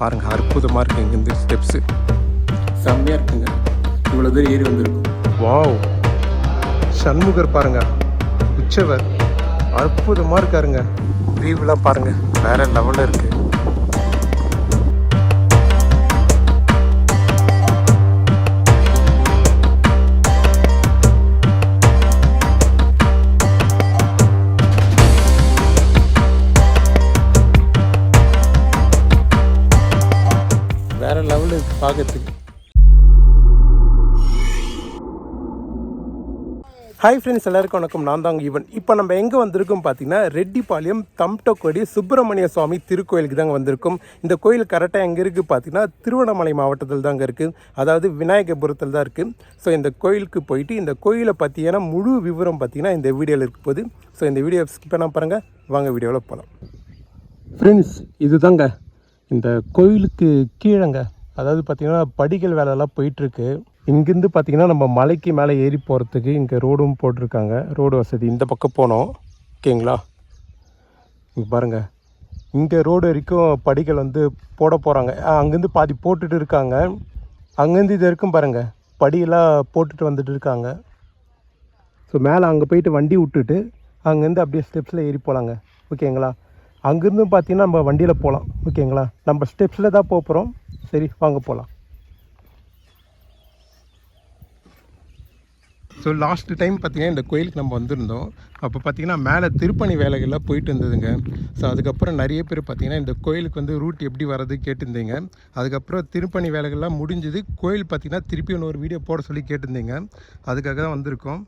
பாருங்கள் அற்புதமாக இருக்குது இங்கேருந்து ஸ்டெப்ஸு செம்மையாக இருக்குங்க. இவ்வளோ தூரம் ஏறி வந்திருக்கும். வாவ். சண்முகர் பாருங்க. உச்சவர். அற்புதமாக இருக்காருங்க. வியூவெலாம் பாருங்க. வேற லெவலில் இருக்குது பார்க்கறதுக்கு ஹாய் ஃப்ரெண்ட்ஸ் எல்லாருக்கும் வணக்கம். நான் தாங்க ஈவன் இப்போ நம்ம எங்கே வந்திருக்கோம் பார்த்தீங்கன்னா ரெட்டிப்பாளையம் தம்டக்கோடி சுப்பிரமணிய சுவாமி திருக்கோயிலுக்கு தாங்க வந்திருக்கோம். இந்த கோயில் கரெக்டாக எங்கே இருக்குது பார்த்தீங்கன்னா திருவண்ணாமலை மாவட்டத்தில் தாங்க இருக்குது அதாவது விநாயகபுரத்தில் தான் இருக்குது ஸோ இந்த கோயிலுக்கு போயிட்டு இந்த கோயிலை பற்றியான முழு விவரம் பார்த்தீங்கன்னா இந்த வீடியோவில் இருக்க போது ஸோ இந்த வீடியோ ஸ்கிப் பண்ணால் பாருங்கள் வாங்க வீடியோவில் போகலாம் ஃப்ரெண்ட்ஸ் இதுதாங்க. இந்த கோயிலுக்கு கீழங்க. அதாவது பார்த்தீங்கன்னா படிகள் வேலைலாம் போயிட்டுருக்கு. இங்கேருந்து பார்த்தீங்கன்னா நம்ம மலைக்கு மேலே ஏறி போகிறதுக்கு இங்கே ரோடும் போட்டிருக்காங்க. ரோடு வசதி. இந்த பக்கம் போனோம். ஓகேங்களா? இங்கே பாருங்கள் இங்கே ரோடு வரைக்கும் படிகள் வந்து போட போகிறாங்க அங்கேருந்து பாதி போட்டுட்டு இருக்காங்க. அங்கேருந்து இது வரைக்கும் பாருங்கள் படியெல்லாம் போட்டுட்டு வந்துட்டு இருக்காங்க. ஸோ மேலே அங்கே போயிட்டு வண்டி விட்டுட்டு அங்கேருந்து அப்படியே ஸ்டெப்ஸில் ஏறி போகலாங்க ஓகேங்களா? அங்கேருந்து பார்த்தீங்கன்னா நம்ம வண்டியில் போகலாம் ஓகேங்களா? நம்ம ஸ்டெப்ஸில் தான் போக போகிறோம் சரி வாங்க போகலாம் ஸோ லாஸ்ட் டைம் பார்த்திங்கன்னா இந்த கோயிலுக்கு நம்ம வந்திருந்தோம். அப்போ பார்த்தீங்கன்னா மேலே திருப்பணி வேலைகள்லாம் போயிட்டு இருந்ததுங்க. ஸோ அதுக்கப்புறம் நிறைய பேர் பார்த்திங்கன்னா இந்த கோயிலுக்கு வந்து ரூட் எப்படி வர்றது கேட்டிருந்தீங்க. அதுக்கப்புறம் திருப்பணி வேலைகள்லாம் முடிஞ்சது கோயில் பார்த்தீங்கன்னா திருப்பி இன்னொரு வீடியோ போட சொல்லி கேட்டிருந்தீங்க. அதுக்காக தான் வந்திருக்கோம்.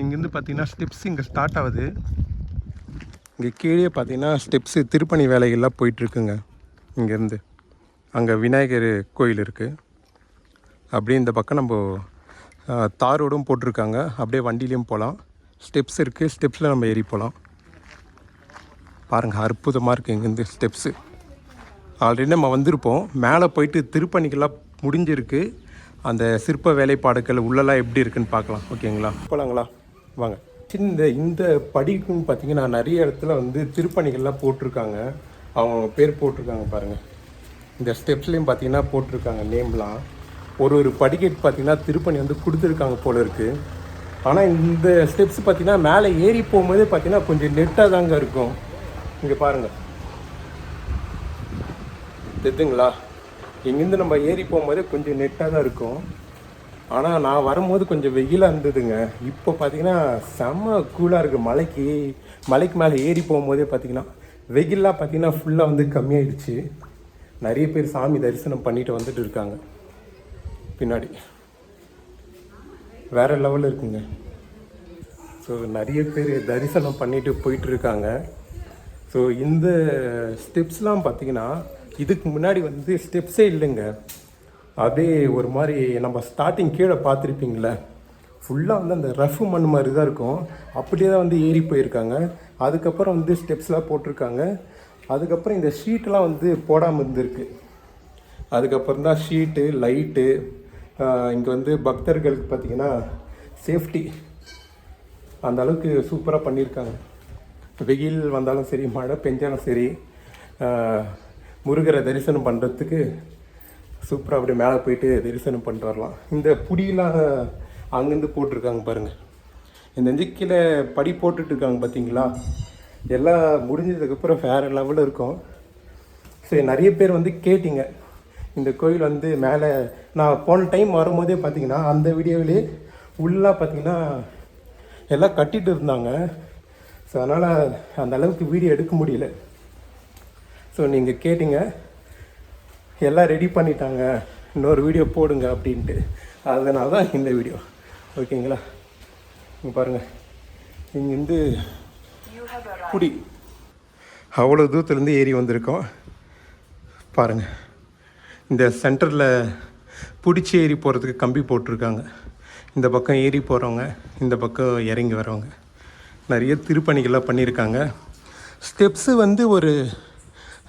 இங்கேருந்து பார்த்திங்கன்னா ஸ்டெப்ஸ் இங்கே ஸ்டார்ட் ஆகுது. இங்கே கீழே பார்த்தீங்கன்னா ஸ்டெப்ஸு திருப்பணி வேலைகள்லாம் போயிட்டுருக்குங்க இங்கேருந்து. அங்கே விநாயகர் கோயில் இருக்குது அப்படியே இந்த பக்கம் நம்ம தார் ரோடும் போட்டிருக்காங்க. அப்படியே வண்டிலையும் போகலாம் ஸ்டெப்ஸ் இருக்குது ஸ்டெப்ஸில் நம்ம ஏறி போகலாம் பாருங்கள் அற்புதமாக இருக்குது இங்கேருந்து ஸ்டெப்ஸு. ஆல்ரெடி நம்ம வந்திருப்போம். மேலே போயிட்டு திருப்பணிக்கெல்லாம் முடிஞ்சிருக்கு. அந்த சிற்ப வேலைப்பாடுகள் உள்ளெல்லாம் எப்படி இருக்குன்னு பார்க்கலாம். ஓகேங்களா? போகலாங்களா வாங்க. இந்த இந்த படிக்குன்னு பார்த்தீங்கன்னா நிறைய இடத்துல வந்து திருப்பணிகள்லாம் போட்டிருக்காங்க. அவங்க பேர் போட்டிருக்காங்க பாருங்கள் இந்த ஸ்டெப்ஸ்லேயும் பார்த்தீங்கன்னா போட்டிருக்காங்க நேம்லாம் ஒரு ஒரு படிக்கட் பார்த்திங்கன்னா திருப்பணி வந்து கொடுத்துருக்காங்க போல இருக்குது ஆனால் இந்த ஸ்டெப்ஸ் பார்த்தீங்கன்னா மேலே ஏறி போகும்போது பார்த்தீங்கன்னா கொஞ்சம் நெட்டாக தாங்க இருக்கும். இங்கே பாருங்கள் தெரியுதுங்களா இங்கேருந்து நம்ம ஏறி போகும்போது கொஞ்சம் நெட்டாக தான் இருக்கும். ஆனால் நான் வரும்போது கொஞ்சம் வெயிலாக இருந்ததுங்க. இப்போ பார்த்தீங்கன்னா செம்ம கூலாக இருக்குது மலைக்கு மலைக்கு மேலே ஏறி போகும்போதே பார்த்தீங்கன்னா வெயிலாக பார்த்தீங்கன்னா ஃபுல்லாக வந்து கம்மியாயிடுச்சு. நிறைய பேர் சாமி தரிசனம் பண்ணிட்டு வந்துட்டு இருக்காங்க. பின்னாடி. வேற லெவலில் இருக்குங்க. ஸோ நிறைய பேர் தரிசனம் பண்ணிட்டு போயிட்டு இருக்காங்க. ஸோ இந்த ஸ்டெப்ஸ்லாம் பார்த்தீங்கன்னா இதுக்கு முன்னாடி வந்து ஸ்டெப்ஸே இல்லைங்க. அதே ஒரு மாதிரி நம்ம ஸ்டார்டிங் கீழே பார்த்துருப்பீங்களே ஃபுல்லாக வந்து அந்த ரஃப் மண் மாதிரி தான் இருக்கும். அப்படியே தான் வந்து ஏறி போயிருக்காங்க. அதுக்கப்புறம் வந்து ஸ்டெப்ஸ்லாம் போட்டிருக்காங்க. அதுக்கப்புறம் இந்த ஷீட்டெலாம் வந்து போடாமல் இருந்திருக்கு. அதுக்கப்புறம் தான் ஷீட்டு லைட்டு இங்கே வந்து பக்தர்களுக்கு பார்த்தீங்கன்னா சேஃப்டி அந்த அளவுக்கு சூப்பராக பண்ணியிருக்காங்க. வெயில் வந்தாலும் சரி மழை பெஞ்சாலும் சரி முருகரை தரிசனம் பண்ணுறதுக்கு சூப்பராக அப்படியே மேலே போயிட்டு தரிசனம் பண்ணிட்டு வரலாம். இந்த புடியெலாம் அங்கேருந்து போட்டிருக்காங்க பாருங்கள் இந்த கீழே படி போட்டுட்ருக்காங்க பார்த்தீங்களா எல்லாம் முடிஞ்சதுக்கப்புறம் வேறு லெவலில் இருக்கும். சரி நிறைய பேர் வந்து கேட்டிங்க. இந்த கோயில் வந்து மேலே நான் போன டைம் வரும்போதே பார்த்தீங்கன்னா அந்த வீடியோவிலே உள்ளாக பார்த்தீங்கன்னா எல்லாம் கட்டிட்டு இருந்தாங்க. ஸோ அதனால் அந்த அளவுக்கு வீடியோ எடுக்க முடியல. ஸோ நீங்கள் கேட்டிங்க. எல்லாம் ரெடி பண்ணிட்டாங்க. இன்னொரு வீடியோ போடுங்க அப்படின்ட்டு. அதனால தான் இந்த வீடியோ. ஓகேங்களா இங்கே பாருங்கள் இங்கேருந்து குடி. அவ்வளோ தூரத்துலேருந்து ஏறி வந்திருக்கோம். பாருங்கள் இந்த சென்டரில் பிடிச்சி ஏறி போகிறதுக்கு கம்பி போட்டிருக்காங்க. இந்த பக்கம் ஏறி போகிறவங்க இந்த பக்கம் இறங்கி வரவங்க. நிறைய திருப்பணிகள்லாம் பண்ணியிருக்காங்க. ஸ்டெப்ஸு வந்து ஒரு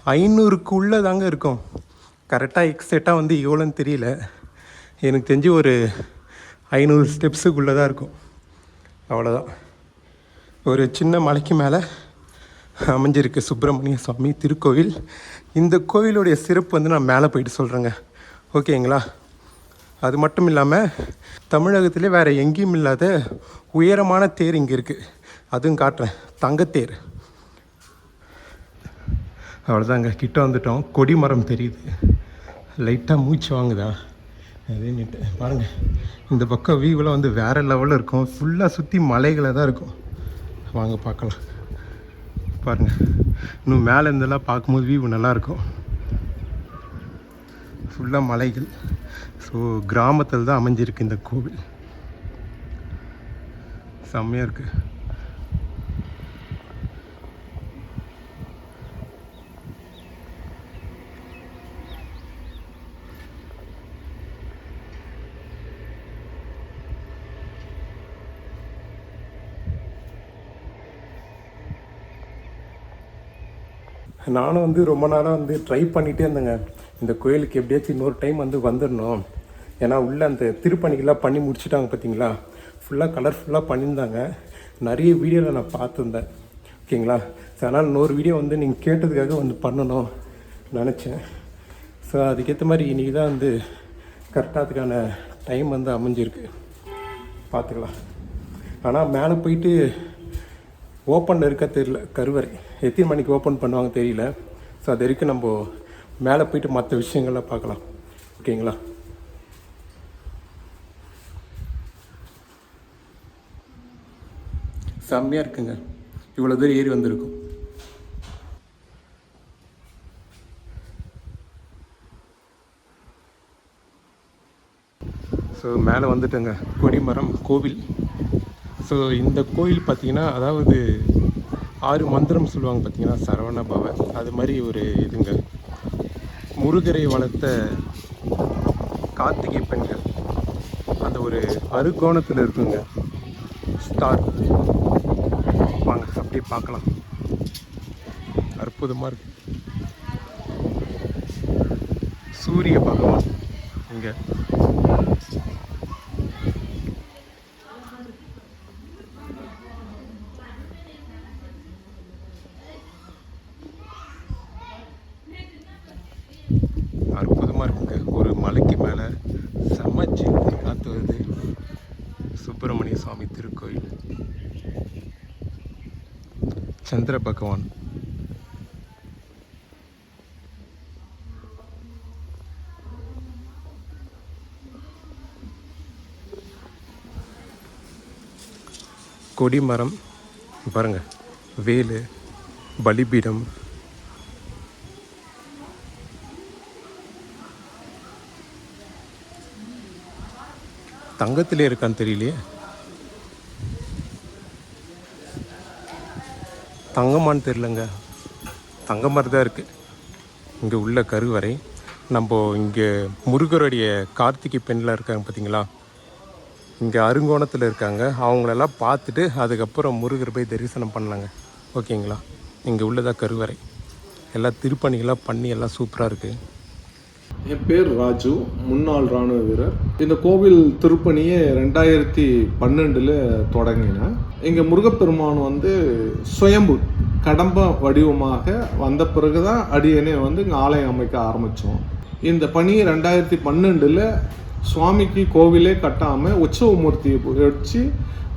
ஐநூறுக்குள்ளே தாங்க இருக்கும். கரெக்டாக எக்ஸாக்டாக வந்து எவ்வளோன்னு தெரியல. எனக்கு தெரிஞ்சு ஒரு ஐநூறு ஸ்டெப்ஸுக்குள்ளே தான் இருக்கும். அவ்வளோதான் ஒரு சின்ன மலைக்கு மேலே அமைஞ்சிருக்கு சுப்பிரமணிய சுவாமி திருக்கோவில். இந்த கோவிலுடைய சிறப்பு வந்து நான் மேலே போயிட்டு சொல்கிறேங்க ஓகேங்களா? அது மட்டும் இல்லாமல் தமிழகத்திலே வேறு எங்கேயும் இல்லாத உயரமான தேர் இங்கே இருக்குது அதுவும் காட்டுறேன். தங்கத்தேர். அவ்வளோதாங்க கிட்ட வந்துட்டோம். கொடிமரம் தெரியுது. லைட்டாக மூச்சு வாங்குதா? அதேன்னுட்டு பாருங்கள் இந்த பக்கம் வியூவில் வந்து வேறு லெவலில் இருக்கும். ஃபுல்லாக சுற்றி மலைகளை தான் இருக்கும். வாங்க பார்க்கலாம். பாருங்கள் இன்னும் மேலே இருந்தெல்லாம் பார்க்கும்போது வியூ நல்லாயிருக்கும். ஃபுல்லாக மலைகள். ஸோ கிராமத்தில் தான் அமைஞ்சிருக்கு இந்த கோவில். செம்மையாக இருக்குது நானும் வந்து ரொம்ப நாளாக வந்து ட்ரை பண்ணிகிட்டே இருந்தேங்க. இந்த கோயிலுக்கு எப்படியாச்சும் இன்னொரு டைம் வந்து வந்துடணும் ஏன்னா உள்ளே அந்த திருப்பணிகள்லாம் பண்ணி முடிச்சிட்டாங்க பார்த்தீங்களா ஃபுல்லாக கலர்ஃபுல்லாக பண்ணியிருந்தாங்க. நிறைய வீடியோவில் நான் பார்த்துருந்தேன். ஓகேங்களா? ஸோ அதனால் இன்னொரு வீடியோ வந்து நீங்கள் கேட்டதுக்காக வந்து பண்ணணும் நினச்சேன். ஸோ அதுக்கேற்ற மாதிரி இன்றைக்கி தான் வந்து கரெக்டாக அதுக்கான டைம் வந்து அமைஞ்சிருக்கு. பார்த்துக்கலாம். ஆனால் மேலே போயிட்டு ஓப்பனில் இருக்க தெரியல கருவறை. எத்தனை மணிக்கு ஓப்பன் பண்ணுவாங்க தெரியல. ஸோ அது வரைக்கும் நம்ம மேலே போயிட்டு மற்ற விஷயங்கள்லாம் பார்க்கலாம். ஓகேங்களா செம்மையாக இருக்குங்க. இவ்வளோ தூரம் ஏறி வந்திருக்கும். ஸோ மேலே வந்துட்டேங்க. கொடிமரம் கோவில். ஸோ இந்த கோயில் பார்த்தீங்கன்னா அதாவது ஆறு மந்திரம் சொல்லுவாங்க பார்த்திங்கன்னா சரவண பவ. அது மாதிரி ஒரு இதுங்க. முருகரை வளர்த்த கார்த்திகை பெண்கள். அந்த ஒரு அருகோணத்தில் இருக்குங்க. ஸ்டார். வாங்க அப்படியே பார்க்கலாம். அற்புதமாக இருக்கு. சூரிய பகவான். இங்கே. அற்புதமாக இருக்குங்க. ஒரு மலைக்கு மேலே செம்ம சில்லு காற்று வருது. சுப்பிரமணிய சுவாமி திருக்கோயில். சந்திர பகவான். கொடிமரம் பாருங்க வேலு பலிபீடம் தங்கத்திலே இருக்கான்னு தெரியலையே. தங்கமானு தெரிலங்க தங்க மாதிரி தான் இருக்குது இங்கே உள்ள கருவறை நம்ம இங்கே முருகருடைய கார்த்திகை பெண்ணில் இருக்காங்க பார்த்தீங்களா இங்கே அருங்கோணத்தில் இருக்காங்க. அவங்களெல்லாம் பார்த்துட்டு அதுக்கப்புறம் முருகர் போய் தரிசனம் பண்ணலாங்க. ஓகேங்களா? இங்கே உள்ளதாக கருவறை எல்லாம் திருப்பணிகளாக பண்ணி எல்லாம் சூப்பராக இருக்குது என் பேர் ராஜு முன்னாள் ராணுவ வீரர். இந்த கோவில் திருப்பணியை ரெண்டாயிரத்தி பன்னெண்டில் தொடங்கினேன். இங்கே முருகப்பெருமான் வந்து சுயம்பு கடம்ப வடிவமாக வந்த பிறகு தான் அடியனே வந்து இங்கே ஆலயம் அமைக்க ஆரம்பித்தோம் இந்த பணி ரெண்டாயிரத்தி பன்னெண்டில் சுவாமிக்கு கோவிலே கட்டாமல் உற்சவ மூர்த்தியை வச்சு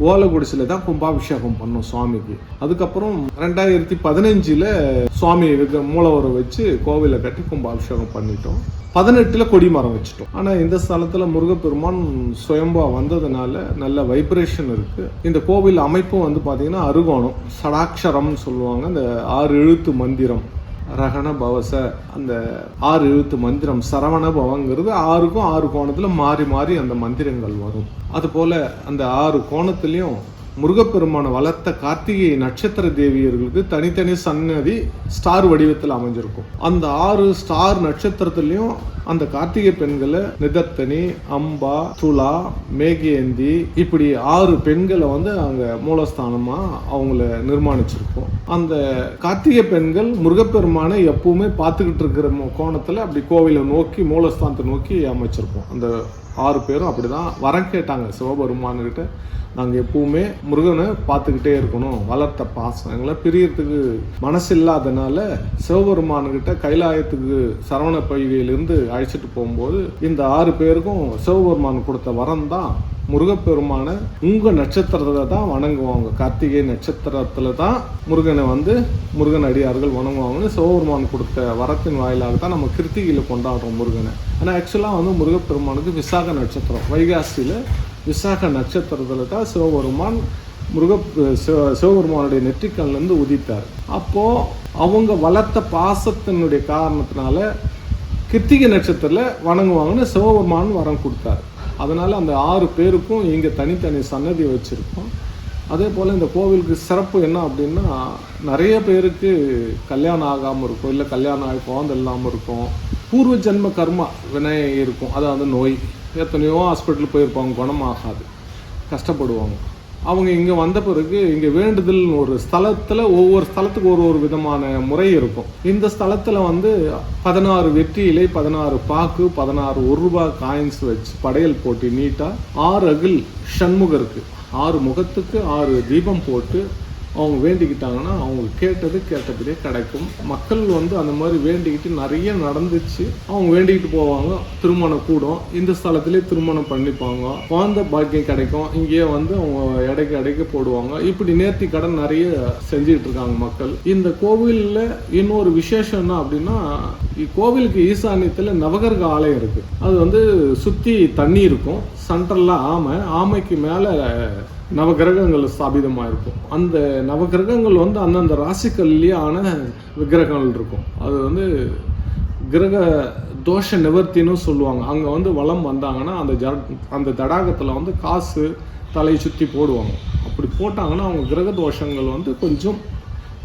ஓலகுடிசில தான் கும்பாபிஷேகம் பண்ணோம் சுவாமிக்கு. அதுக்கப்புறம் ரெண்டாயிரத்தி பதினஞ்சில் சுவாமி விக்க மூலவரை வச்சு கோவிலை கட்டி கும்பாபிஷேகம் பண்ணிட்டோம். பதினெட்டில் கொடிமரம் வச்சுட்டோம். ஆனால் இந்த ஸ்தலத்தில் முருகப்பெருமான் சுயம்பா வந்ததுனால நல்ல வைப்ரேஷன் இருக்குது இந்த கோவில் அமைப்பும் வந்து பார்த்திங்கன்னா அருகோணம் சடாட்சரம்னு சொல்லுவாங்க. அந்த ஆறு எழுத்து மந்திரம். ரகண பவச அந்த ஆறு எழுத்து மந்திரம் சரவண பவங்கிறது ஆறுக்கும் ஆறு கோணத்தில் மாறி மாறி அந்த மந்திரங்கள் வரும். அதுபோல் அந்த ஆறு கோணத்துலேயும் முருகப்பெருமானை வளர்த்த கார்த்திகை நட்சத்திர தேவியர்களுக்கு தனித்தனி சன்னதி ஸ்டார் வடிவத்தில் அமைஞ்சிருக்கும். அந்த ஆறு ஸ்டார் நட்சத்திரத்துலேயும் அந்த கார்த்திகை பெண்களை நிதத்தனி அம்பா துலா மேகேந்தி இப்படி ஆறு பெண்களை வந்து அங்க மூலஸ்தானமா அவங்கள நிர்மாணிச்சிருக்கோம். அந்த கார்த்திகை பெண்கள் முருகப்பெருமானை எப்பவுமே பார்த்துக்கிட்டு இருக்கிற கோணத்தில் கோணத்துல அப்படி கோவிலை நோக்கி மூலஸ்தானத்தை நோக்கி அமைச்சிருப்போம் அந்த ஆறு பேரும் அப்படிதான் வரம் கேட்டாங்க. சிவபெருமானுக்கிட்ட நாங்கள் எப்பவுமே முருகனை பார்த்துக்கிட்டே இருக்கணும். வளர்த்த பாசம் எங்களை பிரியறதுக்கு மனசு இல்லாதனால சிவபெருமான்கிட்ட கைலாயத்துக்கு சரவண பொய்கையிலிருந்து அழைச்சிட்டு போகும்போது இந்த ஆறு பேருக்கும் சிவபெருமான் கொடுத்த வரம் தான் முருகப்பெருமானை உங்க நட்சத்திரத்தை தான் வணங்குவாங்க. கார்த்திகை நட்சத்திரத்துல தான் முருகனை வந்து முருகன் அடியார்கள் வணங்குவாங்கன்னு சிவபெருமான் கொடுத்த வரத்தின் வாயிலாக தான் நம்ம கிருத்திகையில் கொண்டாடுறோம் முருகனை. ஆனால் ஆக்சுவலாக வந்து முருகப்பெருமானுக்கு விசாக நட்சத்திரம். வைகாசியில் விசாக நட்சத்திரத்தில் தான் சிவபெருமான் முருக சிவ சிவபெருமானுடைய நெற்றிக்கல்லேருந்து உதித்தார். அப்போது அவங்க வளர்த்த பாசத்தினுடைய காரணத்தினால கிருத்திகை நட்சத்திரத்தில் வணங்குவாங்கன்னு சிவபெருமான் வரம் கொடுத்தாரு. அதனால் அந்த ஆறு பேருக்கும் இங்கே தனித்தனி சன்னதி வச்சுருக்கோம். அதே போல் இந்த கோவிலுக்கு சிறப்பு என்ன அப்படின்னா நிறைய பேருக்கு கல்யாணம் ஆகாமல் இருக்கும் இல்லை கல்யாணம் ஆகி குழந்தை இல்லாமல் இருக்கும். பூர்வ ஜென்ம கர்மா வினை இருக்கும். அதாவது நோய். எத்தனையோ ஹாஸ்பிட்டல் போயிருப்பாங்க குணமாகாது. கஷ்டப்படுவாங்க. அவங்க இங்கே வந்த பிறகு இங்கே வேண்டுதல் ஒரு ஸ்தலத்தில் ஒவ்வொரு ஸ்தலத்துக்கு ஒரு ஒரு விதமான முறை இருக்கும். இந்த ஸ்தலத்தில் வந்து பதினாறு வெற்றி இலை பதினாறு பாக்கு பதினாறு ஒரு ரூபா காயின்ஸ் வச்சு படையல் போட்டு நீட்டாக ஆறு அகில் சண்முகருக்கு ஆறு முகத்துக்கு ஆறு தீபம் போட்டு அவங்க வேண்டிக்கிட்டாங்கன்னா அவங்க கேட்டது கேட்டபடியே கிடைக்கும். மக்கள் வந்து அந்த மாதிரி வேண்டிக்கிட்டு நிறைய நடந்துச்சு. அவங்க வேண்டிக்கிட்டு போவாங்க. திருமணம் கூடும். இந்த ஸ்தலத்திலே திருமணம் பண்ணிப்பாங்க. குழந்த பாக்கியம் கிடைக்கும். இங்கேயே வந்து அவங்க எடைக்கு எடைக்கு போடுவாங்க. இப்படி நேர்த்தி கடன் நிறைய செஞ்சுக்கிட்டு இருக்காங்க மக்கள். இந்த கோவிலில் இன்னொரு விசேஷம் என்ன அப்படின்னா கோவிலுக்கு ஈசானியத்தில் நவகர்க ஆலயம் இருக்கு. அது வந்து சுற்றி தண்ணி இருக்கும். சென்டரில் ஆமை. ஆமைக்கு மேலே நவகிரகங்கள் ஸ்தாபிதமாக இருக்கும் அந்த நவகிரகங்கள் வந்து அந்தந்த ராசிக்கல்லையே ஆன விக்கிரகங்கள் இருக்கும். அது வந்து கிரக தோஷ நிவர்த்தின்னு சொல்லுவாங்க. அங்கே வந்து வளம் வந்தாங்கன்னா அந்த ஜ அந்த தடாகத்தில் வந்து காசு தலையை சுற்றி போடுவாங்க. அப்படி போட்டாங்கன்னா அவங்க கிரக தோஷங்கள் வந்து கொஞ்சம்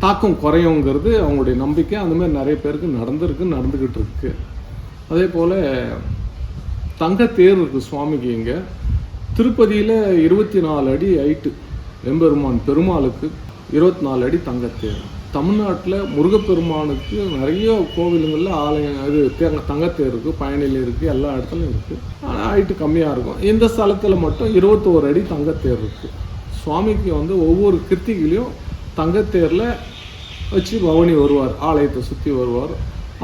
தாக்கம் குறையுங்கிறது அவங்களுடைய நம்பிக்கை. அந்தமாதிரி நிறைய பேருக்கு நடந்திருக்கு நடந்துக்கிட்டு இருக்கு. அதே போல் தங்கத்தேர் இருக்குது சுவாமிக்கு இங்கே. திருப்பதியில் இருபத்தி நாலு அடி ஹைட்டு எம்பெருமான் பெருமாளுக்கு இருபத்தி நாலு அடி தங்கத்தேர். தமிழ்நாட்டில் முருகப்பெருமானுக்கு நிறைய கோவிலுங்களில் ஆலயம் அது தேங்க தங்கத்தேர் இருக்குது பயணியில் இருக்குது எல்லா இடத்துலையும் இருக்குது ஆனால் ஹைட்டு கம்மியாக இருக்கும். இந்த ஸ்தலத்தில் மட்டும் இருபத்தோரு அடி தங்கத்தேர் இருக்குது சுவாமிக்கு வந்து ஒவ்வொரு கிருத்திகிலையும் தங்கத்தேரில் வச்சு பவனி வருவார் ஆலயத்தை சுற்றி வருவார்.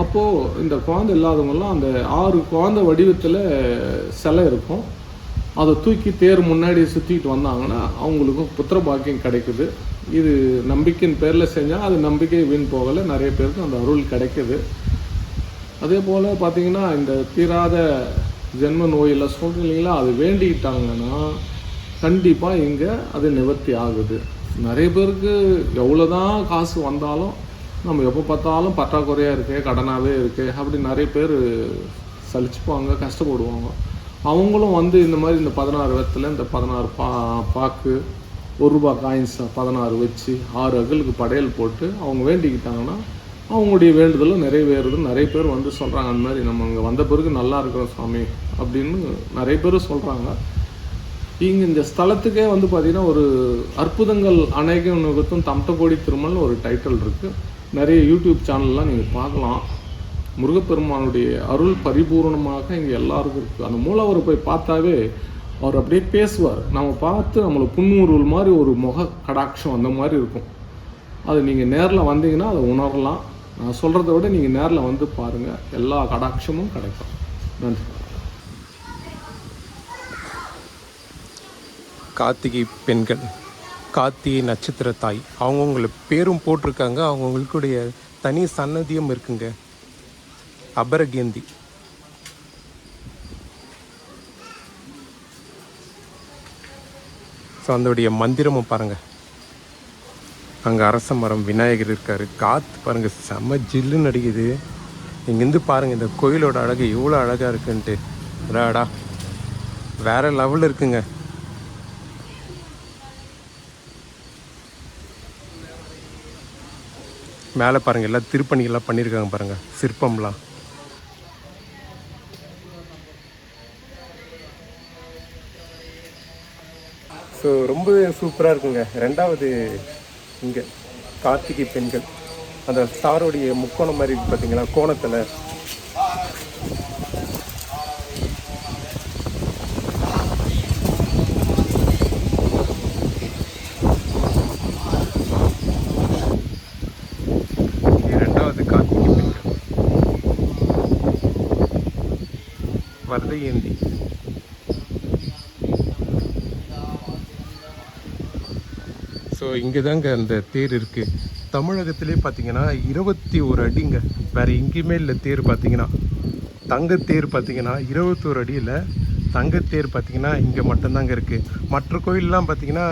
அப்போது இந்த குழந்தை இல்லாதவங்கலாம் அந்த ஆறு குழந்தை வடிவத்தில் சிலை இருக்கும். அதை தூக்கி தேர் முன்னாடி சுற்றிட்டு வந்தாங்கன்னா அவங்களுக்கும் புத்திர பாக்கியம் கிடைக்குது. இது நம்பிக்கையின் பேரில் செஞ்சால் அது நம்பிக்கை வீண் போகலை. நிறைய பேருக்கு அந்த அருள் கிடைக்குது. அதே போல் பார்த்தீங்கன்னா இந்த தீராத ஜென்ம நோயில் சொல்கிறீங்களா அது வேண்டிக்கிட்டாங்கன்னா கண்டிப்பாக இங்கே அது நிவர்த்தி ஆகுது. நிறைய பேருக்கு எவ்வளோதான் காசு வந்தாலும் நம்ம எப்போ பார்த்தாலும் பற்றாக்குறையாக இருக்கே கடனாகவே இருக்கே அப்படி நிறைய பேர் சலிச்சுப்பாங்க கஷ்டப்படுவாங்க. அவங்களும் வந்து இந்த மாதிரி இந்த பதினாறு வெத்தில் இந்த பதினாறு பா பாக்கு ஒரு ரூபா காயின்ஸ் பதினாறு வச்சு ஆறு அகலுக்கு படையல் போட்டு அவங்க வேண்டிக்கிட்டாங்கன்னா அவங்களுடைய வேண்டுதலும் நிறைவேறுது நிறைய பேர் வந்து சொல்கிறாங்க அந்த மாதிரி நம்ம இங்கே வந்த பிறகு நல்லா இருக்கிறோம் சாமி அப்படின்னு நிறைய பேர் சொல்கிறாங்க இங்கே இந்த ஸ்தலத்துக்கே வந்து பார்த்திங்கன்னா ஒரு அற்புதங்கள் அநேகம் நிகழ்த்தும் தம்தகோடி திருமல்னு ஒரு டைட்டில் இருக்குது நிறைய யூடியூப் சேனல்லாம் நீங்கள் பார்க்கலாம். முருகப்பெருமானுடைய அருள் பரிபூரணமாக இங்கே எல்லாருக்கும் இருக்குது அந்த மூலவரை போய் பார்த்தாவே அவர் அப்படியே பேசுவார். நம்ம பார்த்து நம்மளை புன்முறுவல் மாதிரி ஒரு முக கடாட்சம் அந்த மாதிரி இருக்கும். அது நீங்கள் நேரில் வந்தீங்கன்னா அதை உணரலாம். நான் சொல்கிறத விட நீங்கள் நேரில் வந்து பாருங்கள் எல்லா கடாட்சமும் கிடைக்கும். நன்றி. கார்த்திகை பெண்கள் கார்த்திகை நட்சத்திர தாய் அவங்கவுங்கள பேரும் போட்டிருக்காங்க. அவங்கவுங்களுக்குடைய தனி சன்னதியும் இருக்குங்க. அபரகேந்தி. ஸோ அதோடைய மந்திரமும் பாருங்க. அங்கே அரச மரம் விநாயகர் இருக்காரு. காற்று பாருங்க செம்ம ஜில்லுன்னு அடிக்குது. இங்கேருந்து பாருங்க இந்த கோயிலோட அழகு எவ்வளோ அழகாக இருக்குன்ட்டு. ராடா வேற லெவலில் இருக்குங்க. மேலே பாருங்கள் எல்லாம் திருப்பணிகள்லாம் பண்ணியிருக்காங்க பாருங்கள் சிற்பம்லாம். ஸோ ரொம்ப சூப்பராக இருக்குங்க. ரெண்டாவது இங்கே கார்த்திகை பெண்கள். அந்த ஸ்டாரோடைய முக்கோணம் மாதிரி இருக்குது பார்த்தீங்களா கோணத்தில். வருது ஏந்தி இங்கே தாங்க அந்த தேர் இருக்குது தமிழகத்திலே பார்த்தீங்கன்னா இருபத்தி ஒரு அடிங்க. வேறு எங்கேயுமே இல்லை தேர் பார்த்தீங்கன்னா தங்கத்தேர் பார்த்தீங்கன்னா இருபத்தோரு அடியில் தங்கத்தேர் பார்த்தீங்கன்னா இங்கே மட்டும்தாங்க இருக்குது மற்ற கோயிலெலாம் பார்த்திங்கன்னா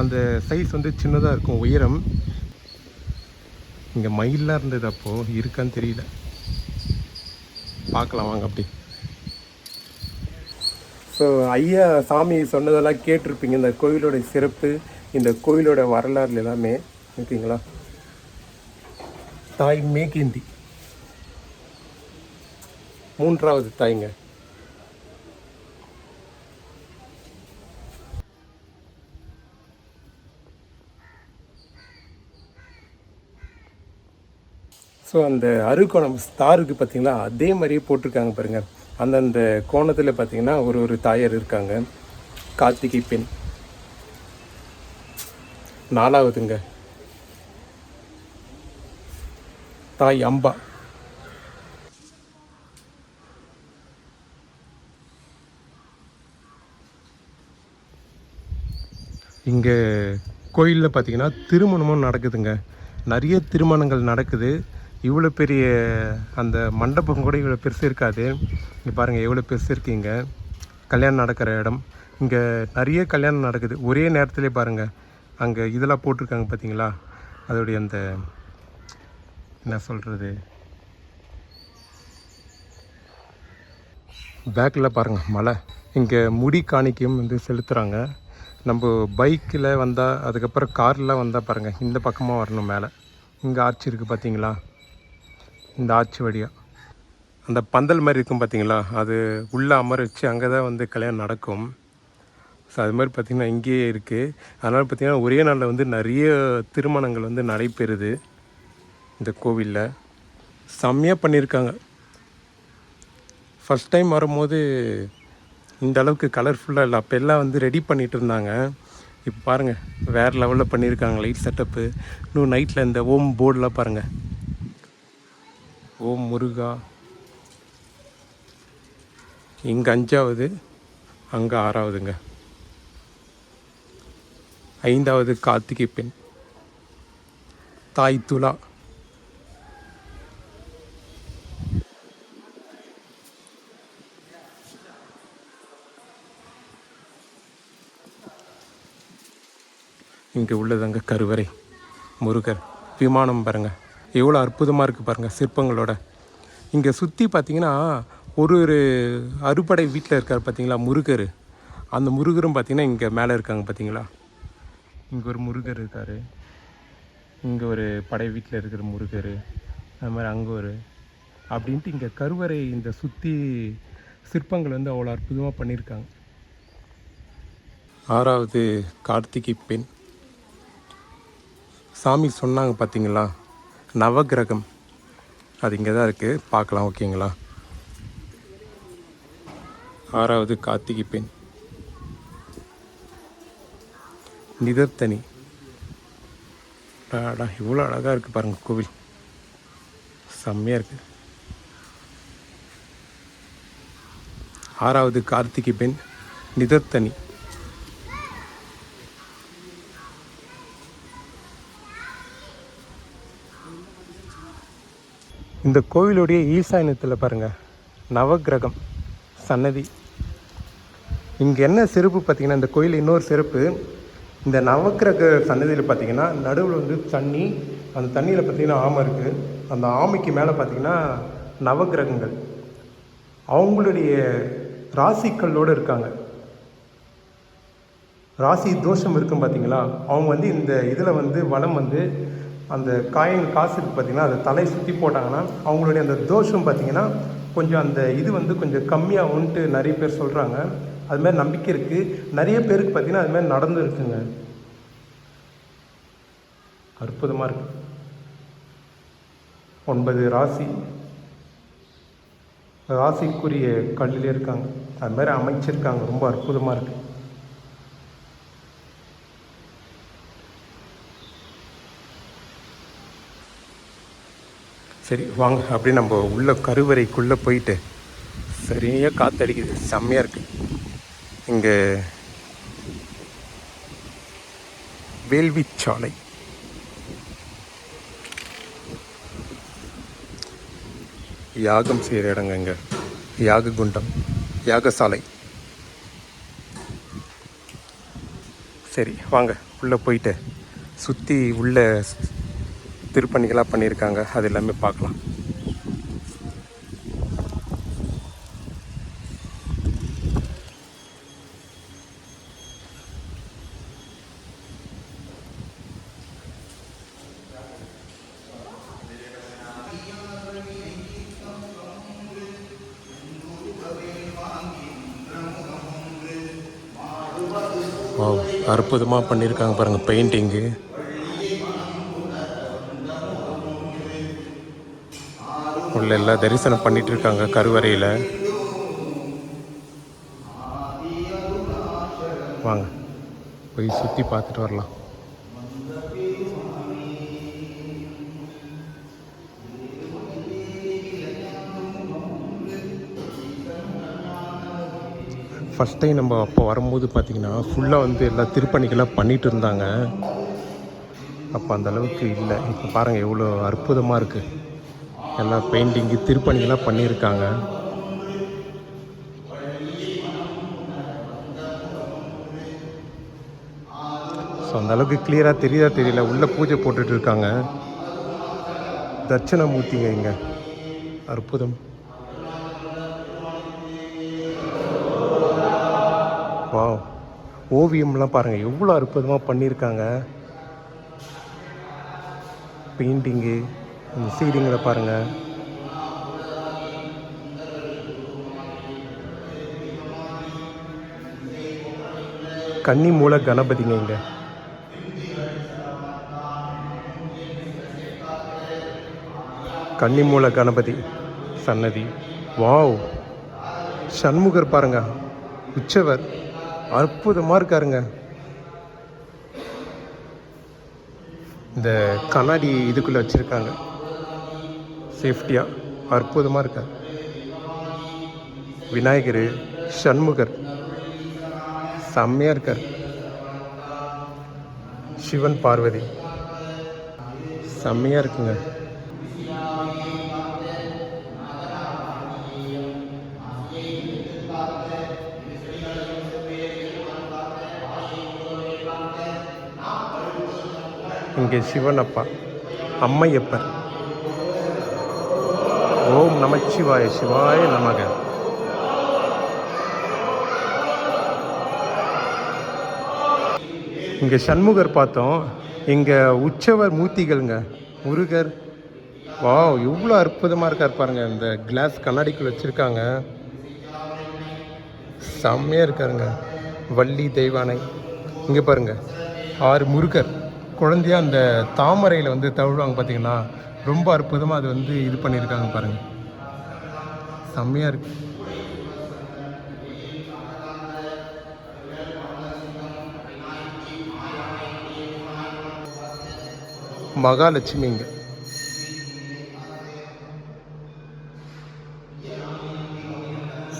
அந்த சைஸ் வந்து சின்னதாக இருக்கும். உயரம் இங்கே மயிலாக இருந்தது அப்போது இருக்கான்னு தெரியல. பார்க்கலாம் வாங்க அப்படி. ஸோ ஐயா சாமி சொன்னதெல்லாம் கேட்டிருப்பீங்க. இந்த கோயிலோட சிறப்பு இந்த கோயிலோட வரலாறு எல்லாமே ஓகேங்களா? தாய் மேகிந்தி. மூன்றாவது தாய்ங்க. ஸோ அந்த அருகோணம் ஸ்டாருக்கு பார்த்தீங்களா அதே மாதிரியே போட்டிருக்காங்க பாருங்க. அந்தந்த கோணத்தில் பார்த்திங்கன்னா ஒரு ஒரு தாயார் இருக்காங்க. கார்த்திகை பெண். நாலாவதுங்க. தாய் அம்பா. இங்கே கோயிலில் பார்த்தீங்கன்னா திருமணமும் நடக்குதுங்க. நிறைய திருமணங்கள் நடக்குது. இவ்வளோ பெரிய அந்த மண்டபம் கூட இவ்வளோ பெருசு இருக்காது. இங்கே பாருங்கள் எவ்வளோ பெருசு இருக்கீங்க. கல்யாணம் நடக்கிற இடம். இங்கே நிறைய கல்யாணம் நடக்குது. ஒரே நேரத்துலேயே பாருங்கள் அங்கே இதெல்லாம் போட்டிருக்காங்க பார்த்தீங்களா அதோடைய அந்த என்ன சொல்கிறது பேக்கில் பாருங்கள் மலை. இங்கே முடி காணிக்கையும் வந்து செலுத்துகிறாங்க நம்ம பைக்கில் வந்தால் அதுக்கப்புறம் காரில் வந்தால் பாருங்கள் இந்த பக்கமாக வரணும் மேலே. இங்கே ஆர்ச்சி இருக்குது பார்த்தீங்களா இந்த ஆட்சி வழியாக அந்த பந்தல் மாதிரி இருக்கும் பார்த்தீங்களா அது உள்ளே அமர வச்சு அங்கே தான் வந்து கல்யாணம் நடக்கும். ஸோ அது மாதிரி பார்த்திங்கன்னா இங்கேயே இருக்குது அதனால் பார்த்திங்கன்னா ஒரே நாளில் வந்து நிறைய திருமணங்கள் வந்து நடைபெறுது இந்த கோவிலில். செம்மையாக பண்ணியிருக்காங்க ஃபஸ்ட் டைம் வரும்போது இந்த அளவுக்கு கலர்ஃபுல்லாக இல்லை. அப்போ எல்லாம் வந்து ரெடி பண்ணிகிட்டு இருந்தாங்க. இப்போ பாருங்கள் வேறு லெவலில் பண்ணியிருக்காங்க லைட் செட்டப்பு இன்னும் நைட்டில் இந்த ஓம் போர்டெலாம் பாருங்கள் ஓம் முருகா. இங்கே அஞ்சாவது அங்கே ஆறாவதுங்க. ஐந்தாவது கார்த்திகை பெண் தாய் துலா. இங்கே உள்ளதாங்க கருவறை. முருகர் விமானம் பாருங்கள் எவ்வளோ அற்புதமாக இருக்குது பாருங்கள் சிற்பங்களோட. இங்கே சுற்றி பார்த்தீங்கன்னா ஒரு ஒரு அறுபடை வீட்டில் இருக்கார் பார்த்தீங்களா முருகர். அந்த முருகரும் பார்த்தீங்கன்னா இங்கே மேலே இருக்காங்க பார்த்தீங்களா? இங்கே ஒரு முருகர் இருக்கார். இங்கே ஒரு படை வீட்டில் இருக்கிற முருகர். அது மாதிரி அங்கே ஒரு அப்படின்ட்டு இங்கே கருவறை இந்த சுற்றி சிற்பங்கள் வந்து அவ்வளோ அற்புதமாக பண்ணியிருக்காங்க ஆறாவது கார்த்திகை பெண். சாமி சொன்னாங்க பார்த்தீங்களா நவகிரகம். அது இங்கே தான் இருக்குது பார்க்கலாம் ஓகேங்களா? ஆறாவது கார்த்திகை பெண். நிதர்த்தனி. அடா இவ்வளோ அழகாக இருக்குது பாருங்கள் கோவில். செம்மையாக இருக்குது ஆறாவது கார்த்திகை பெண் நிதர்த்தனி. இந்த கோவிலுடைய ஈசாயனத்தில் பாருங்கள் நவக்கிரகம் சன்னதி. இங்கே என்ன சிறப்பு பார்த்தீங்கன்னா இந்த கோயில் இன்னொரு சிறப்பு இந்த நவக்கிரக சன்னதியில் பார்த்தீங்கன்னா நடுவில் வந்து தண்ணி அந்த தண்ணியில் பார்த்தீங்கன்னா ஆமை இருக்குது அந்த ஆமைக்கு மேலே பார்த்தீங்கன்னா நவக்கிரகங்கள். அவங்களுடைய ராசிக்கல்லோடு இருக்காங்க. ராசி தோஷம் இருக்கும் பார்த்தீங்களா அவங்க வந்து இந்த இதில் வந்து வளம் வந்து அந்த காயின் காசு இருக்கு பார்த்தீங்கன்னா அதை தலை சுற்றி போட்டாங்கன்னா அவங்களுடைய அந்த தோஷம் பார்த்திங்கன்னா கொஞ்சம் அந்த இது வந்து கொஞ்சம் கம்மியாகும்ன்ட்டு நிறைய பேர் சொல்கிறாங்க அது மாதிரி நம்பிக்கை இருக்குது நிறைய பேருக்கு பார்த்தீங்கன்னா அது மாதிரி நடந்து இருக்குங்க. அற்புதமாக இருக்கு. ஒன்பது ராசி. ராசிக்குரிய கல்லில் இருக்காங்க. அது மாதிரி அமைச்சிருக்காங்க. ரொம்ப அற்புதமாக இருக்குது சரி வாங்க. அப்படியே நம்ம உள்ள கருவறைக்குள்ளே போயிட்டு சரியாக காற்றடிக்குது செம்மையாக இருக்குது இங்கே வேள்விச்சாலை. யாகம் செய்கிற இடங்க இங்கே. யாக குண்டம் யாகசாலை. சரி வாங்க உள்ளே போயிட்டு சுற்றி உள்ள திருப்பணிகளாக பண்ணியிருக்காங்க. அது எல்லாமே பார்க்கலாம் வாவ் அற்புதமாக பண்ணியிருக்காங்க பாருங்கள் பெயிண்டிங்கு உள்ள எல்லாம் தரிசனம் பண்ணிட்டு இருக்காங்க கருவறையில். வாங்க போய் சுற்றி பார்த்துட்டு வரலாம். ஃபஸ்ட் டைம் நம்ம அப்போ வரும்போது பார்த்திங்கன்னா ஃபுல்லாக வந்து எல்லா திருப்பணிகளாக பண்ணிகிட்டு இருந்தாங்க. அப்போ அந்த அளவுக்கு இல்லை. இப்போ பாருங்கள் எவ்வளோ அற்புதமாக இருக்குது எல்லா பெயிண்டிங்கு திருப்பணிகளாக பண்ணியிருக்காங்க. ஸோ அந்தளவுக்கு கிளியராக தெரியுதா தெரியல. உள்ளே பூஜை போட்டுட்டு இருக்காங்க. தட்சணமூர்த்திங்க இங்கே. அற்புதம். ஓவியம்லாம் பாருங்கள் எவ்வளோ அற்புதமாக பண்ணியிருக்காங்க. பெயிண்டிங்கு இந்த சீலிங்கில் பாருங்கள் கன்னி மூல கணபதிங்க இங்கே. கன்னிமூல கணபதி சன்னதி. வாவ்! சண்முகர் பாருங்க உச்சவர். அற்புதமாக இருக்காருங்க. இந்த கண்ணாடி இதுக்குள்ளே வச்சுருக்காங்க. சேஃப்டியாக அற்புதமாக இருக்கார். விநாயகர் சண்முகர் செம்மையாக இருக்கார். சிவன் பார்வதி செம்மையாக இருக்குங்க. இங்கே சிவன் அப்பா அம்மையப்பர். ஓம் நமச்சிவாய சிவாய நமக. இங்கே சண்முகர் பார்த்தோம். இங்கே உற்சவர் மூர்த்திகள்ங்க. முருகர். வாவ் எவ்வளோ அற்புதமாக இருக்கார் பாருங்க. இந்த கிளாஸ் கண்ணாடிக்குள்ளே வச்சுருக்காங்க. செம்மையாக இருக்காருங்க. வள்ளி தெய்வானை. இங்கே பாருங்கள் ஆறு முருகர். குழந்தையாக அந்த தாமரையில் வந்து தழுவாங்க பார்த்தீங்கன்னா ரொம்ப அற்புதமாக அது வந்து இது பண்ணியிருக்காங்க பாருங்கள் செம்மையாக இருக்கு. மகாலட்சுமிங்க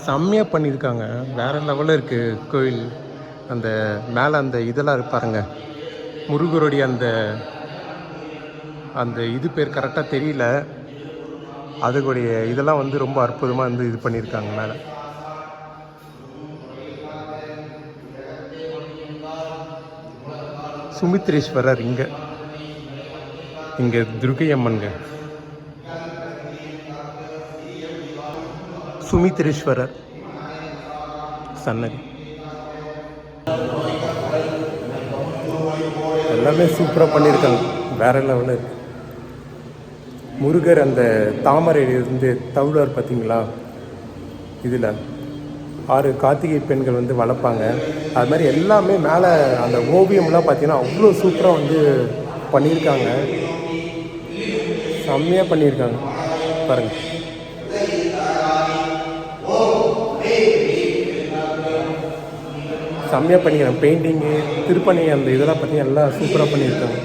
செம்மையாக பண்ணியிருக்காங்க. வேற லெவலில் இருக்குது கோயில் அந்த மேலே அந்த இதெல்லாம் இருப்பாருங்க முருகருடைய அந்த அந்த இது பேர் கரெக்டாக தெரியல. அதுக்குடைய இதெல்லாம் வந்து ரொம்ப அற்புதமாக வந்து இது பண்ணியிருக்காங்க மேலே. சுமித்ரேஸ்வரர் இங்கே. இங்கே துர்கை அம்மன்ங்க சுமித்ரேஸ்வரர் சன்னதி. எல்லாமே சூப்பராக பண்ணியிருக்காங்க. வேற லெவலில் இருக்கு. முருகர் அந்த தாமரையிலிருந்து தவுளார் பார்த்தீங்களா இதில் ஆறு கார்த்திகை பெண்கள் வந்து வளர்ப்பாங்க. அது மாதிரி எல்லாமே மேலே அந்த ஓவியம்லாம் பார்த்தீங்கன்னா அவ்வளோ சூப்பராக வந்து பண்ணியிருக்காங்க. செம்மையாக பண்ணியிருக்காங்க. பாருங்கள் செம்மையாக பண்ணிக்கிறேன் பெயிண்டிங்கு திருப்பணி அந்த இதெல்லாம் பற்றி நல்லா சூப்பராக பண்ணியிருக்காங்க.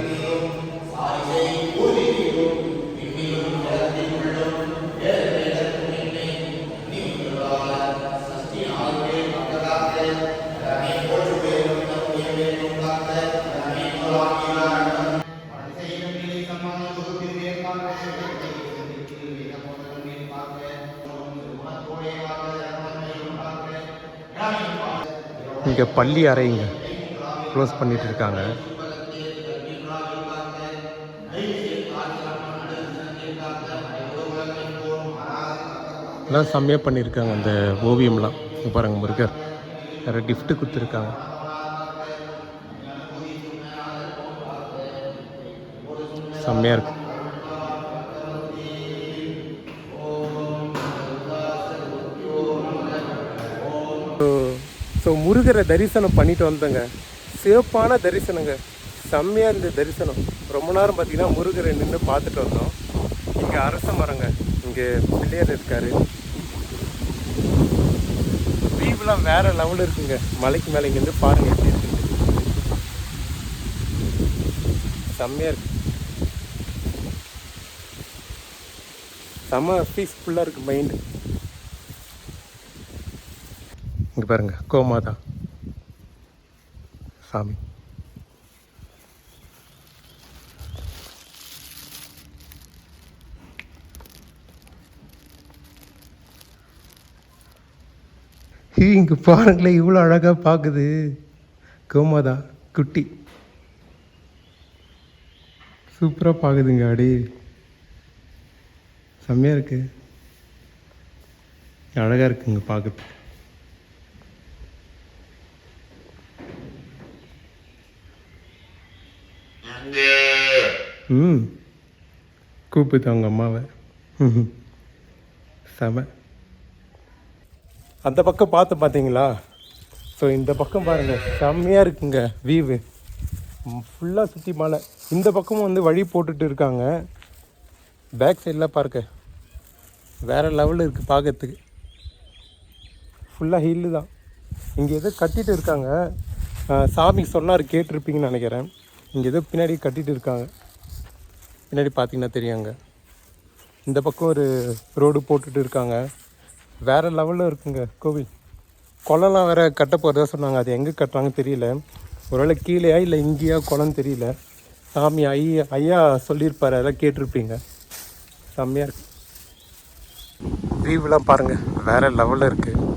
இங்கே பள்ளி அறைங்க. க்ளோஸ் பண்ணிட்டு இருக்காங்க எல்லாம் செம்மையாக பண்ணியிருக்காங்க அந்த ஓவியம்லாம். பாருங்க முருகர். வேறு கிஃப்ட்டு கொடுத்துருக்காங்க. செம்மையாக இருக்கு. ஸோ முருகரை தரிசனம் பண்ணிட்டு வந்தேங்க. சிறப்பான தரிசனங்க. செம்மையாக இருந்த தரிசனம். ரொம்ப நேரம் பார்த்தீங்கன்னா முருகரை நின்று பார்த்துட்டு வந்தோம். இங்கே அரச மரங்க. இங்கே பிள்ளையார் இருக்காரு. வியூலாம் வேற லெவலில் இருக்குங்க. மலைக்கு மேலே இங்கேருந்து பாருங்க எப்படி இருக்குன்னு செம்மையாக இருக்கு. செம்ம பீஸ்ஃபுல்லாக இருக்கு மைண்டு இங்கே பாருங்க கோமாதான் சாமி. இங்கே பாருங்களேன் இவ்வளோ அழகாக பார்க்குது கோமாதா குட்டி. சூப்பராக பார்க்குதுங்க அடி. செம்மையாக இருக்குது அழகாக இருக்குங்க பார்க்குறதுக்கு ம். கூப்பிட்டு அவங்க அம்மாவை செம. அந்த பக்கம் பார்த்து பார்த்தீங்களா? ஸோ இந்த பக்கம் பாருங்கள் செம்மையாக இருக்குங்க வீவு ஃபுல்லாக சுற்றி மலை. இந்த பக்கமும் வந்து வழி போட்டுட்டு இருக்காங்க. பேக் சைடில் பார்க்க வேறு லெவலில் இருக்குது பார்க்கறதுக்கு ஃபுல்லாக ஹில்லு தான். இங்கே எதோ கட்டிட்டு இருக்காங்க. சாமி சொன்னார் கேட்டிருப்பீங்கன்னு நினைக்கிறேன். இங்கே ஏதோ பின்னாடி கட்டிட்டு இருக்காங்க. பின்னாடி பார்த்தீங்கன்னா தெரியாங்க இந்த பக்கம் ஒரு ரோடு போட்டுட்டு இருக்காங்க. வேறு லெவலில் இருக்குங்க கோவில். குளம்லாம் வேறு கட்ட போகிறதா சொன்னாங்க. அது எங்கே கட்டுறாங்கன்னு தெரியல. ஒருவேளை கீழேயா இல்லை இங்கேயா குளம் தெரியல. சாமி ஐயா ஐயா சொல்லியிருப்பார் அதெல்லாம் கேட்டிருப்பீங்க. செம்மையாக இருக்கு. வியூவெலாம் பாருங்கள் வேறு லெவலில் இருக்குது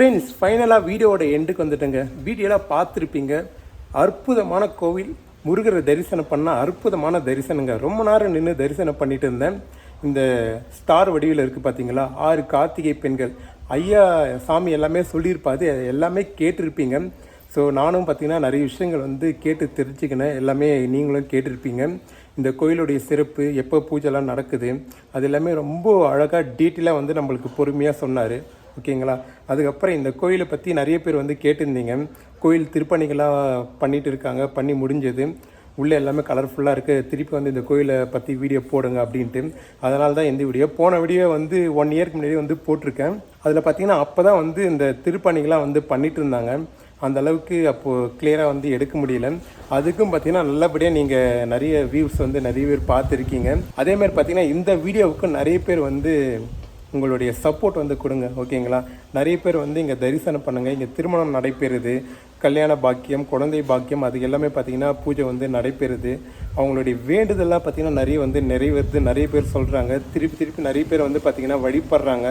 ஃப்ரெண்ட்ஸ் ஃபைனலாக வீடியோவோட எண்டுக்கு வந்துட்டேங்க. வீடியோலாம் பார்த்துருப்பீங்க. அற்புதமான கோவில். முருகரை தரிசனம் பண்ணால் அற்புதமான தரிசனங்க. ரொம்ப நேரம் நின்று தரிசனம் பண்ணிட்டு இருந்தேன். இந்த ஸ்டார் வடிவில் இருக்குது பார்த்தீங்களா ஆறு கார்த்திகை பெண்கள். ஐயா சாமி எல்லாமே சொல்லியிருப்பாது எல்லாமே கேட்டிருப்பீங்க. ஸோ நானும் பார்த்தீங்கன்னா நிறைய விஷயங்கள் வந்து கேட்டு தெரிஞ்சுக்கினேன். எல்லாமே நீங்களும் கேட்டிருப்பீங்க. இந்த கோயிலுடைய சிறப்பு எப்போ பூஜைலாம் நடக்குது அது எல்லாமே ரொம்ப அழகாக டீட்டெயிலாக வந்து நம்மளுக்கு பொறுமையாக சொன்னார். ஓகேங்களா? அதுக்கப்புறம் இந்த கோயிலை பற்றி நிறைய பேர் வந்து கேட்டிருந்தீங்க. கோயில் திருப்பணிகளாக பண்ணிட்டு இருக்காங்க பண்ணி முடிஞ்சது. உள்ளே எல்லாமே கலர்ஃபுல்லாக இருக்குது திருப்பி வந்து இந்த கோயிலை பற்றி வீடியோ போடுங்க அப்படின்ட்டு. அதனால தான் இந்த வீடியோ போன வீடியோ வந்து ஒன் இயர்க்கு முன்னாடி வந்து போட்டிருக்கேன். அதில் பார்த்தீங்கன்னா அப்போ தான் வந்து இந்த திருப்பணிகளாக வந்து பண்ணிட்டு இருந்தாங்க. அந்த அளவுக்கு அப்போது கிளியராக வந்து எடுக்க முடியல. அதுக்கும் பார்த்தீங்கன்னா நல்லபடியாக நீங்கள் நிறைய வியூஸ் வந்து நிறைய பேர் பார்த்துருக்கீங்க. அதேமாதிரி பார்த்திங்கன்னா இந்த வீடியோவுக்கு நிறைய பேர் வந்து உங்களுடைய சப்போர்ட் வந்து கொடுங்க ஓகேங்களா? நிறைய பேர் வந்து இங்கே தரிசனம் பண்ணுங்கள் இங்கே திருமணம் நடைபெறுது. கல்யாண பாக்கியம் குழந்தை பாக்கியம் அது எல்லாமே பார்த்தீங்கன்னா பூஜை வந்து நடைபெறுது. அவங்களுடைய வேண்டுதல்லாம் பார்த்தீங்கன்னா நிறைய வந்து நிறைவேறுது. நிறைய பேர் சொல்கிறாங்க திருப்பி திருப்பி நிறைய பேர் வந்து பார்த்திங்கன்னா வழிபடுறாங்க.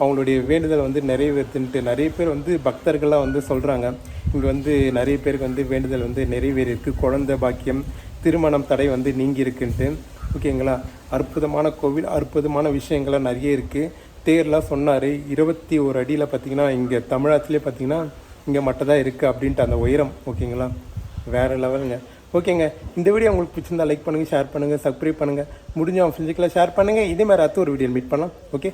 அவங்களுடைய வேண்டுதல் வந்து நிறைவேற்றுன்ட்டு நிறைய பேர் வந்து பக்தர்கள்லாம் வந்து சொல்கிறாங்க இங்கே வந்து நிறைய பேருக்கு வந்து வேண்டுதல் வந்து நிறைவேறியிருக்கு. குழந்தை பாக்கியம் திருமணம் தடை வந்து நீங்கி இருக்குன்ட்டு ஓகேங்களா? அற்புதமான கோவில் அற்புதமான விஷயங்கள்லாம் நிறைய இருக்குது தேர்லாம் சொன்னார் இருபத்தி ஒரு அடியில் பார்த்தீங்கன்னா இங்கே தமிழகத்துலேயே பார்த்தீங்கன்னா இங்கே மட்டும் தான் இருக்குது அப்படின்ட்டு அந்த உயரம் ஓகேங்களா? வேறு லெவலுங்க. ஓகேங்க இந்த வீடியோ உங்களுக்கு பிடிச்சிருந்தா லைக் பண்ணுங்கள் ஷேர் பண்ணுங்கள் சப்ஸ்கிரைப் பண்ணுங்கள் முடிஞ்சவங்க ஃப்ரெண்ட்ஸுக்கெல்லாம் ஷேர் பண்ணுங்கள் இதே மாதிரி அடுத்த ஒரு வீடியோ மீட் பண்ணலாம். ஓகே